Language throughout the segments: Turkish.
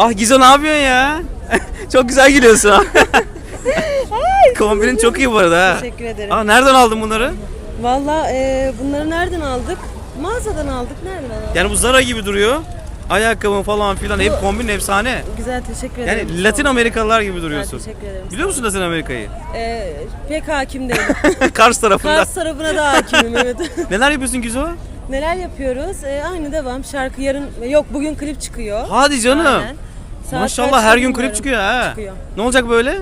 Ah Gizo ne yapıyorsun ya? çok güzel gülüyorsun ha. Kombinin çok iyi bu arada ha. Teşekkür ederim. Aa, nereden aldın bunları? Valla e, bunları nereden aldık? Mağazadan aldık. Nereden aldık? Yani bu Zara gibi duruyor. Ayakkabı falan filan hep kombin efsane. Güzel teşekkür ederim. Yani Latin Amerikalılar gibi duruyorsun. teşekkür ederim. Biliyor musun Latin Amerika'yı? E, pek hakim değilim. Kars tarafında. Kars tarafına da hakimim evet. Neler yapıyorsun Gizo? Neler yapıyoruz? E, aynı devam. Şarkı yarın yok bugün klip çıkıyor. Hadi canım. Aynen. Saat Maşallah her gün bilmiyorum. klip çıkıyor ha. Çıkıyor. Ne olacak böyle?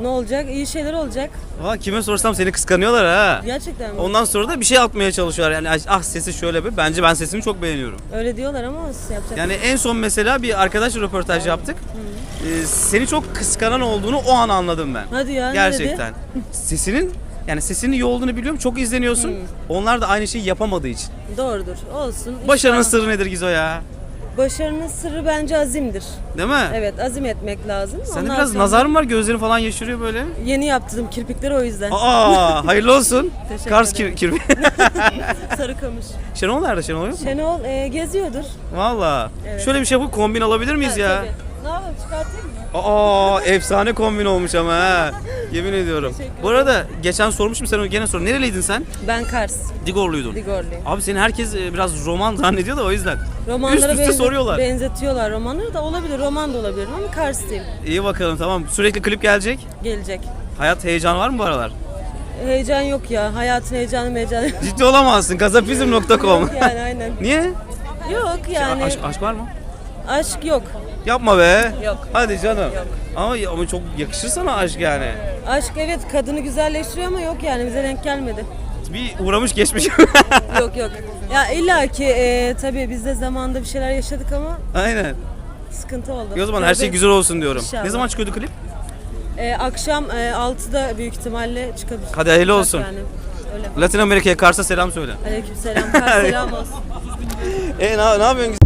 Ne olacak? İyi şeyler olacak. Aa, kime sorsam seni kıskanıyorlar ha. Gerçekten mi? Ondan sonra da bir şey atmaya çalışıyorlar. Yani ah sesi şöyle bir. Bence ben sesimi çok beğeniyorum. Öyle diyorlar ama yapacak. Yani en son mesela bir arkadaşla röportaj yaptık. Ee, seni çok kıskanan olduğunu o an anladım ben. Hadi ya. ne? Gerçekten. Sesinin yani sesinin iyi olduğunu biliyorum. Çok izleniyorsun. Onlar da aynı şeyi yapamadığı için. Doğrudur. Olsun. Başarının sırrı nedir Gizo ya? Başarının sırrı bence azimdir. Değil mi? Evet azim etmek lazım. Sende Ondan biraz sonra- nazar mı var? Gözlerin falan yaşarıyor böyle. Yeni yaptırdım kirpikleri o yüzden. Aa, hayırlı olsun. Teşekkür Kars ederim. kir, kirpi. Sarıkamış. Şenol nerede? Şenol yok mu? Şenol e, geziyordur. Valla. Evet. Şöyle bir şey bu kombin alabilir miyiz Ha, ya? tabii. Ne yapayım çıkartayım mı? Aa efsane kombin olmuş ama ha. Yemin ediyorum. Teşekkür Bu arada geçen sormuştum sen gene sor. Nereliydin sen? Ben Kars. Digorluydun. Digorluyum. Abi seni herkes e, biraz roman zannediyor da o yüzden. Romanlara Üst üste soruyorlar. benzetiyorlar romanları da olabilir. Roman da olabilir ama Karslıyım. İyi bakalım tamam. Sürekli klip gelecek. Gelecek. Hayat heyecan var mı bu aralar? Heyecan yok ya. Hayatın heyecanı heyecanı. Ciddi olamazsın. Gazapizm.com. yani aynen. Niye? Yok yani. Aşk, aşk var mı? Aşk yok. Yapma be. Yok. Hadi canım. Yok. Ama, ama çok yakışır sana aşk yani. Aşk evet kadını güzelleştiriyor ama yok yani bize denk gelmedi. Bir uğramış geçmiş. yok yok. Ya illa ki e, tabii biz de zamanda bir şeyler yaşadık ama Aynen. sıkıntı oldu. E o zaman her şey güzel olsun diyorum. İnşallah. Ne zaman çıkıyordu klip? E, akşam e, 6'da büyük ihtimalle çıkabilir. Hadi hayırlı olsun. Yani. Öyle. Latin Amerika'ya Kars'a selam söyle. Aleyküm selam. Selam olsun. E ne, ne yapıyorsun?